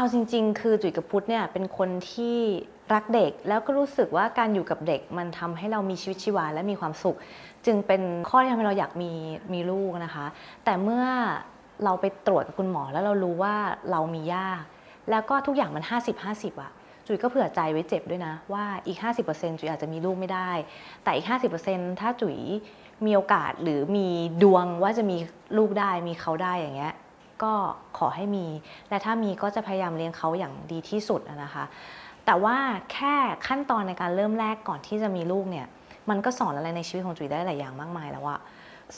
เอาจริง ๆ คือจุ๋ยกับพุทธเนี่ยเป็นคนที่รักเด็กแล้วก็รู้สึกว่าการอยู่กับเด็กมันทำให้เรามีชีวิตชีวาและมีความสุข จึงเป็นข้อที่ทำให้เราอยากมีมีลูกนะคะ แต่เมื่อเราไปตรวจกับคุณหมอแล้วเรารู้ว่าเรามียาก แล้วก็ทุกอย่างมัน 50-50อะจุ๋ยก็เผื่อใจไว้เจ็บด้วยนะ ว่าอีก 50%จุ๋ยอาจจะมีลูกไม่ได้ แต่อีก 50%ถ้าจุ๋ยมีโอกาสหรือมีดวงว่าจะมีลูกได้มีเขาได้อย่างเงี้ย ก็ขอให้มี และถ้ามีก็จะพยายามเลี้ยงเขาอย่างดีที่สุดนะคะแต่ว่าแค่ขั้นตอนในการเริ่มแรกก่อนที่จะมีลูกเนี่ยมันก็สอนอะไรในชีวิตของจุ๋ยได้หลายอย่างมากมายแล้วอะ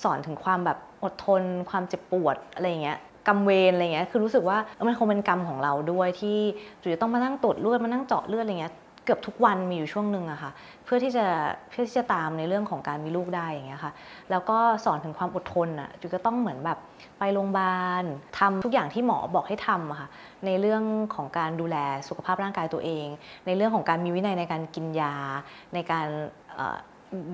สอนถึงความแบบอดทน ความเจ็บปวดอะไรเงี้ยกรรมเวรอะไรเงี้ยคือรู้สึกว่ามันคงเป็นกรรมของเราด้วยที่จุ๋ยต้องมานั่งตรวจเลือดมานั่งเจาะเลือดอะไรเงี้ย เกือบทุกวันมีอยู่ช่วงหนึ่งอะค่ะเพื่อที่จะเพื่อที่จะตามในเรื่องของการมีลูกได้อย่างเงี้ยค่ะแล้วก็สอนถึงความอดทนอะจุก็ต้องเหมือนแบบไปโรงพยาบาลทำทุกอย่างที่หมอบอกให้ทำอะค่ะในเรื่องของการดูแลสุขภาพร่างกายตัวเอง ในเรื่องของการมีวินัยในการกินยา ในการ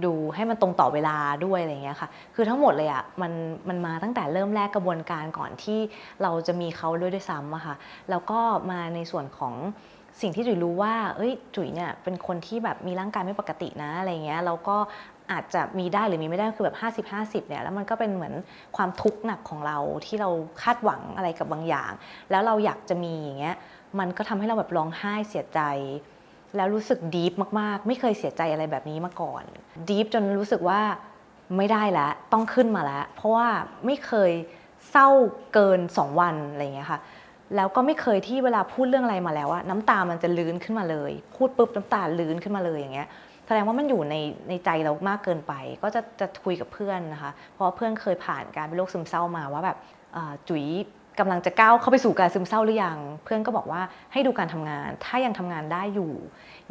ดูให้มันตรงต่อเวลาด้วยอะไรเงี้ยค่ะ คือทั้งหมดเลยอะมันมันมาตั้งแต่เริ่มแรกกระบวนการก่อนที่เราจะมีเขาด้วยด้วยซ้ำอะค่ะ แล้วก็มาในส่วนของ สิ่งที่จุ๋ยรู้ว่า เอ้ย จุ๋ยเนี่ยเป็นคนที่แบบมีร่างกายไม่ปกตินะอะไรเงี้ยแล้วก็อาจจะมีได้หรือมีไม่ได้คือแบบ 50-50เนี่ยแล้วมันก็เป็นเหมือนความทุกข์หนักของเราที่เราคาดหวังอะไรกับบางอย่าง แล้วเราอยากจะมีอย่างเงี้ยมันก็ทำให้เราแบบร้องไห้เสียใจ แล้วรู้สึกดีฟมาก ๆ ไม่เคยเสียใจอะไรแบบนี้มาก่อนดีฟจนรู้สึกว่าไม่ได้แล้วต้องขึ้นมาแล้ว เพราะว่าไม่เคยเศร้าเกิน 2 วันอะไรอย่างเงี้ยค่ะ แล้วก็ไม่เคยที่เวลาพูดเรื่องอะไรมาแล้วอะน้ำตามันจะลื้นขึ้นมาเลย พูดปุ๊บน้ำตาลื้นขึ้นมาเลยอย่างเงี้ยแสดงว่ามันอยู่ในในใจเรามากเกินไป ก็จะจะคุยกับเพื่อนนะคะ เพราะเพื่อนเคยผ่านการเป็นโรคซึมเศร้ามาว่าแบบจุ๋ยกำลังจะก้าวเข้าไปสู่การซึมเศร้าหรือยัง เพื่อนก็บอกว่าให้ดูการทำงาน ถ้ายังทำงานได้อยู่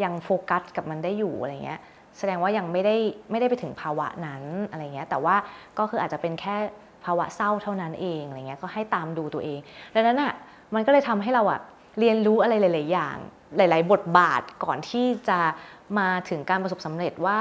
ยังโฟกัสกับมันได้อยู่อะไรเงี้ยแสดงว่ายังไม่ได้ไม่ได้ไปถึงภาวะนั้นอะไรเงี้ยแต่ว่าก็คืออาจจะเป็นแค่ภาวะเศร้าเท่านั้นเองอะไรเงี้ยก็ให้ตามดูตัวเองดังนั้นอะ มันก็เลยทำให้เราอะเรียนรู้อะไรหลาย ๆ อย่าง หลาย ๆ บทบาทก่อนที่จะมาถึงการประสบสำเร็จว่า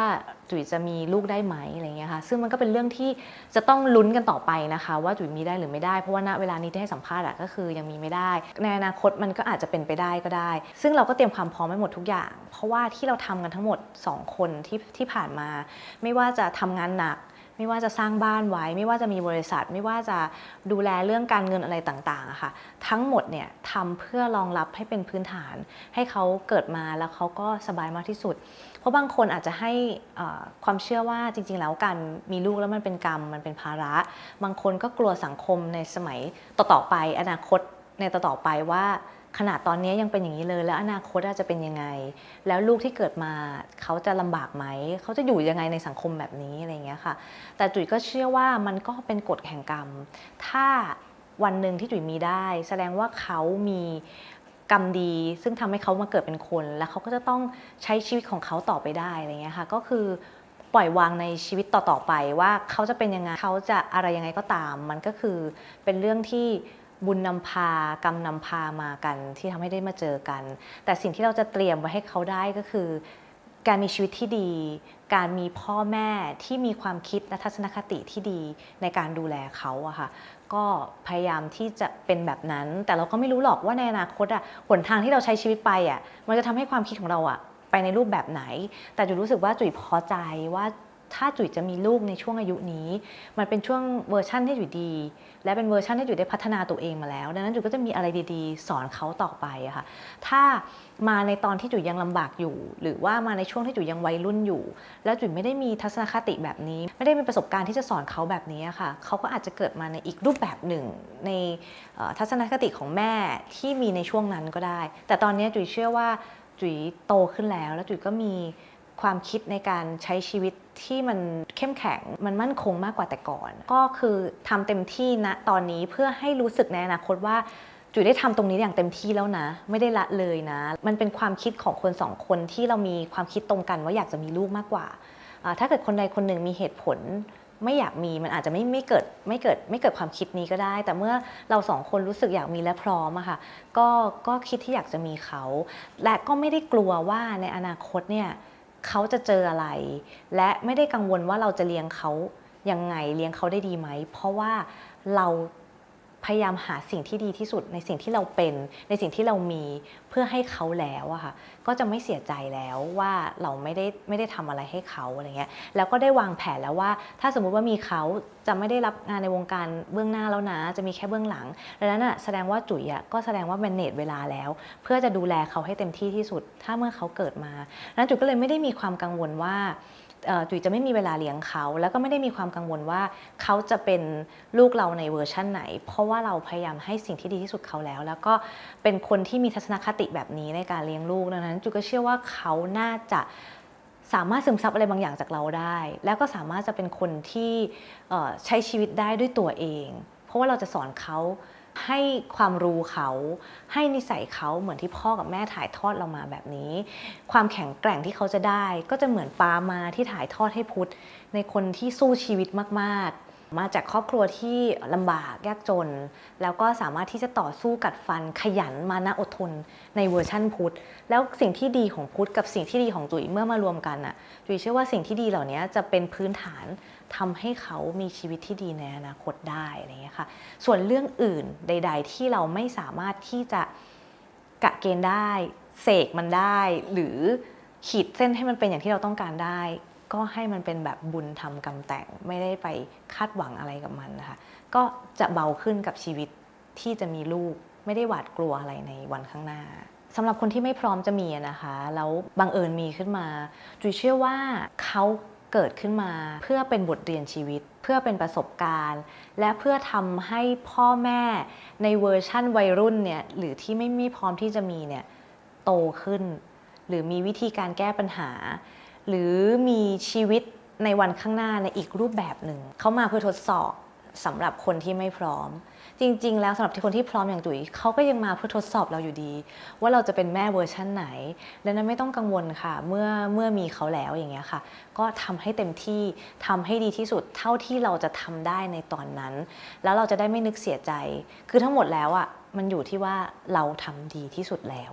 จุ๋ยจะมีลูกได้ไหมอะไรเงี้ยค่ะ ซึ่งมันก็เป็นเรื่องที่จะต้องลุ้นกันต่อไปนะคะ ว่าจุ๋ยมีได้หรือไม่ได้ เพราะว่าณเวลานี้ที่ให้สัมภาษณ์อะก็คือยังมีไม่ได้ ในอนาคตมันก็อาจจะเป็นไปได้ก็ได้ ซึ่งเราก็เตรียมความพร้อมไว้หมดทุกอย่าง เพราะว่าที่เราทำกันทั้งหมด 2 คนที่ที่ผ่านมา ไม่ว่าจะทำงานหนัก ไม่ว่าจะสร้างบ้านไว้ ไม่ว่าจะมีบริษัท ไม่ว่าจะดูแลเรื่องการเงินอะไรต่างๆค่ะ ทั้งหมดเนี่ยทำเพื่อรองรับให้เป็นพื้นฐาน ให้เขาเกิดมาแล้วเขาก็สบายมากที่สุด เพราะบางคนอาจจะให้ความเชื่อว่าจริง ๆ แล้วการมีลูกแล้วมันเป็นกรรมมันเป็นภาระ บางคนก็กลัวสังคมในสมัยต่อๆไป อนาคตในต่อๆไปว่า ขนาดตอนนี้ยังเป็นอย่างนี้เลย แล้วอนาคตอาจจะเป็นยังไง แล้วลูกที่เกิดมาเขาจะลำบากไหม เขาจะอยู่ยังไงในสังคมแบบนี้อะไรเงี้ยค่ะ แต่จุ๋ยก็เชื่อว่ามันก็เป็นกฎแห่งกรรม ถ้าวันหนึ่งที่จุ๋ยมีได้ แสดงว่าเขามีกรรมดี ซึ่งทำให้เขามาเกิดเป็นคน แล้วเขาก็จะต้องใช้ชีวิตของเขาต่อไปได้อะไรเงี้ยค่ะ ก็คือปล่อยวางในชีวิตต่อๆไปว่าเขาจะเป็นยังไงเขาจะอะไรยังไงก็ตาม มันก็คือเป็นเรื่องที่ บุญนำพากรรมนำพามากันที่ทำให้ได้มาเจอกัน แต่สิ่งที่เราจะเตรียมไว้ให้เขาได้ก็คือ การมีชีวิตที่ดี การมีพ่อแม่ที่มีความคิดและทัศนคติที่ดีในการดูแลเขาอะค่ะก็พยายามที่จะเป็นแบบนั้น แต่เราก็ไม่รู้หรอกว่าในอนาคตอะหนทางที่เราใช้ชีวิตไปอะมันจะทำให้ความคิดของเราอะไปในรูปแบบไหน แต่จุ๋ยรู้สึกว่าจุ๋ยพอใจว่า ถ้าจุ๋ยจะมีลูกในช่วงอายุนี้ มันเป็นช่วงเวอร์ชั่นที่จุ๋ยดี และเป็นเวอร์ชันที่จุ๋ยได้พัฒนาตัวเองมาแล้ว ดังนั้นจุ๋ยก็จะมีอะไรดีๆ สอนเขาต่อไปอะค่ะ ถ้ามาในตอนที่จุ๋ยยังลำบากอยู่ หรือว่ามาในช่วงที่จุ๋ยยังวัยรุ่นอยู่ แล้วจุ๋ยไม่ได้มีทัศนคติแบบนี้ ไม่ได้มีประสบการณ์ที่จะสอนเขาแบบนี้อะค่ะ เขาก็อาจจะเกิดมาในอีกรูปแบบหนึ่ง ในทัศนคติของแม่ที่มีในช่วงนั้นก็ได้ แต่ตอนนี้จุ๋ยเชื่อว่าจุ๋ยโตขึ้นแล้ว แล้วจุ๋ยก็มี ความคิดในการใช้ชีวิตที่มันเข้มแข็งมันมั่นคงมากกว่าแต่ก่อน ก็คือทำเต็มที่ณตอนนี้เพื่อให้รู้สึกในอนาคตว่าจุ๋ยได้ทำตรงนี้อย่างเต็มที่แล้วนะ ไม่ได้ละเลยนะ มันเป็นความคิดของคนสองคนที่เรามีความคิดตรงกันว่าอยากจะมีลูกมากกว่าอ่า ถ้าเกิดคนใดคนหนึ่งมีเหตุผลไม่อยากมีมันอาจจะไม่ไม่เกิดไม่เกิดไม่เกิดความคิดนี้ก็ได้ แต่เมื่อเราสองคนรู้สึกอยากมีและพร้อมอะค่ะก็ก็คิดที่อยากจะมีเขา และก็ไม่ได้กลัวว่าในอนาคตเนี่ย เขาจะเจออะไร และไม่ได้กังวลว่าเราจะเลี้ยงเขายังไงเลี้ยงเขาได้ดีไหม เพราะว่าเรา พยายามหาสิ่งที่ดีที่สุดในสิ่งที่เราเป็น ในสิ่งที่เรามีเพื่อให้เขาแล้วอะค่ะก็จะไม่เสียใจแล้วว่าเราไม่ได้ไม่ได้ทำอะไรให้เขาอะไรเงี้ยแล้วก็ได้วางแผนแล้วว่า ถ้าสมมุติว่ามีเขาจะไม่ได้รับงานในวงการเบื้องหน้าแล้วนะ จะมีแค่เบื้องหลังดังนั้นอะแสดงว่าจุ๋ยอะก็แสดงว่าแมนเนจเวลาแล้ว เพื่อจะดูแลเขาให้เต็มที่ที่สุด ถ้าเมื่อเขาเกิดมาดังนั้นจุ๋ยก็เลยไม่ได้มีความกังวลว่า จุ๋ยจะไม่มีเวลาเลี้ยงเขา แล้วก็ไม่ได้มีความกังวลว่าเขาจะเป็นลูกเราในเวอร์ชั่นไหน เพราะว่าเราพยายามให้สิ่งที่ดีที่สุดเขาแล้ว แล้วก็เป็นคนที่มีทัศนคติแบบนี้ในการเลี้ยงลูกดังนั้นจุ๋ยก็เชื่อว่าเขาน่าจะสามารถซึมซับอะไรบางอย่างจากเราได้ แล้วก็สามารถจะเป็นคนที่ใช้ชีวิตได้ด้วยตัวเอง เพราะว่าเราจะสอนเขา ให้ความรู้เขาให้นิสัยเขาเหมือนที่พ่อกับแม่ถ่ายทอดเรามาแบบนี้ ความแข็งแกร่งที่เขาจะได้ ก็จะเหมือนปามาที่ถ่ายทอดให้พุทธในคนที่สู้ชีวิตมากๆ มาจากครอบครัวที่ลำบากยากจน แล้วก็สามารถที่จะต่อสู้กัดฟันขยันมานะอดทนในเวอร์ชั่นพุทธแล้วสิ่งที่ดีของพุทธกับสิ่งที่ดีของจุ๋ยเมื่อมารวมกันน่ะจุ๋ยเชื่อว่าสิ่งที่ดีเหล่านี้จะเป็นพื้นฐานทำให้เขามีชีวิตที่ดีในอนาคตได้อะไรอย่างเงี้ยค่ะ ส่วนเรื่องอื่นใด ๆ ที่เราไม่สามารถที่จะกะเกณฑ์ได้เสกมันได้ หรือขีดเส้นให้มันเป็นอย่างที่เราต้องการได้ ก็ให้มันเป็นแบบบุญทำกรรมแต่งไม่ได้ไปคาดหวังอะไรกับมันนะคะ ก็จะเบาขึ้นกับชีวิตที่จะมีลูกไม่ได้หวาดกลัวอะไรในวันข้างหน้าสำหรับคนที่ไม่พร้อมจะมีนะคะแล้วบังเอิญมีขึ้นมา จุยเชื่อว่าเขาเกิดขึ้นมาเพื่อเป็นบทเรียนชีวิต เพื่อเป็นประสบการณ์ และเพื่อทำให้พ่อแม่ในเวอร์ชั่นวัยรุ่นเนี่ยหรือที่ไม่มีพร้อมที่จะมีเนี่ยโตขึ้น หรือมีวิธีการแก้ปัญหา หรือมีชีวิตในวันข้างหน้าในอีกรูปแบบหนึ่ง เขามาเพื่อทดสอบสำหรับคนที่ไม่พร้อม จริง ๆ แล้วสำหรับคนที่พร้อมอย่างจุ๋ยเขาก็ยังมาเพื่อทดสอบเราอยู่ดี ว่าเราจะเป็นแม่เวอร์ชั่นไหนและนั้นไม่ต้องกังวลค่ะ เมื่อเมื่อมีเขาแล้วอย่างเงี้ยค่ะ ก็ทำให้เต็มที่ทำให้ดีที่สุดเท่าที่เราจะทำได้ในตอนนั้น แล้วเราจะได้ไม่นึกเสียใจ คือทั้งหมดแล้วอะมันอยู่ที่ว่าเราทำดีที่สุดแล้ว